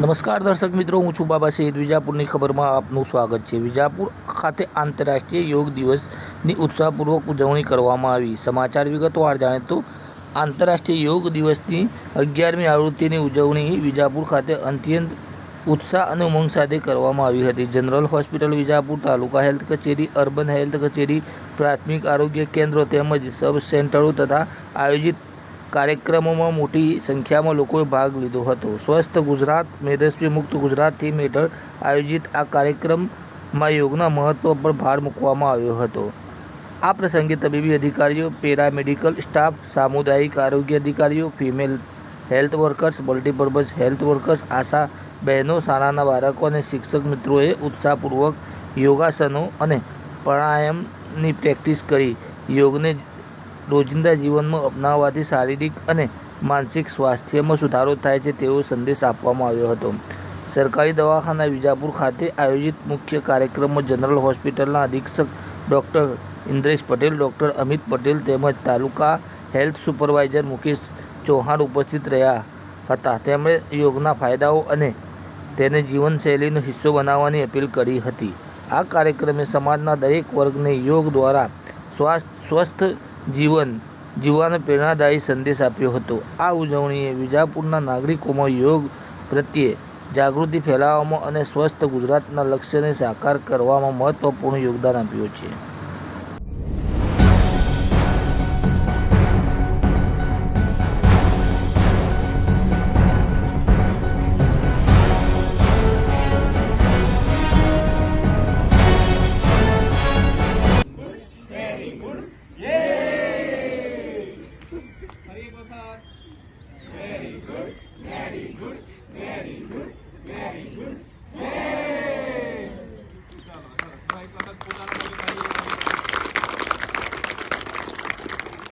નમસ્કાર દર્શક મિત્રો, હું છું બાબા સૈદ વિજાપુરની ખબરમાં આપનું સ્વાગત છે. વિજાપુર ખાતે આંતરરાષ્ટ્રીય યોગ દિવસની ઉત્સાહપૂર્વક ઉજવણી કરવામાં આવી. સમાચાર વિગતવાર જાણે તો, આંતરરાષ્ટ્રીય યોગ દિવસની અગિયારમી આવૃત્તિની ઉજવણી વિજાપુર ખાતે અત્યંત ઉત્સાહ અને ઉમંગ સાથે કરવામાં આવી હતી. General hospital Vijapur, taluka health કચેરી, અર્બન હેલ્થ કચેરી, પ્રાથમિક આરોગ્ય કેન્દ્રો તેમજ સબ સેન્ટરો તથા આયોજિત કાર્યક્રમોમાં મોટી સંખ્યામાં લોકોએ ભાગ લીધો હતો. સ્વસ્થ ગુજરાત મેદસ્વી મુક્ત ગુજરાત થીમ હેઠળ આયોજિત આ કાર્યક્રમમાં યોગના મહત્ત્વ પર ભાર મૂકવામાં આવ્યો હતો. આ પ્રસંગે તબીબી અધિકારીઓ, પેરામેડિકલ સ્ટાફ, સામુદાયિક આરોગ્ય અધિકારીઓ, female health workers, multipurpose health workers, ASHA બહેનો, શાળાના બાળકો અને શિક્ષક મિત્રોએ ઉત્સાહપૂર્વક યોગાસનો અને પ્રાણાયામની પ્રેક્ટિસ કરી. યોગને રોજિંદા જીવનમાં અપનાવવાથી શારીરિક અને માનસિક સ્વાસ્થ્યમાં સુધારો થાય છે તેવો સંદેશ આપવામાં આવ્યો હતો. સરકારી દવાખાના વિજાપુર ખાતે આયોજિત મુખ્ય કાર્યક્રમમાં જનરલ હોસ્પિટલના અધિક્ષક ડૉક્ટર ઇન્દ્રેશ પટેલ, ડૉક્ટર અમિત પટેલ તેમજ તાલુકા હેલ્થ સુપરવાઇઝર મુકેશ ચૌહાણ ઉપસ્થિત રહ્યા હતા. તેમણે યોગના ફાયદાઓ અને તેને જીવનશૈલીનો હિસ્સો બનાવવાની અપીલ કરી હતી. આ કાર્યક્રમે સમાજના દરેક વર્ગને યોગ દ્વારા સ્વાસ્થ્ય સ્વસ્થ જીવન, જીવવાનો પ્રેરણાદાયી સંદેશ આપ્યો હતો. આ ઉજવણીએ વિજાપુરના નાગરિકોમાં યોગ પ્રત્યે જાગૃતિ ફેલાવવામાં અને સ્વસ્થ ગુજરાતના લક્ષ્યને સાકાર કરવામાં મહત્વપૂર્ણ યોગદાન આપ્યું છે.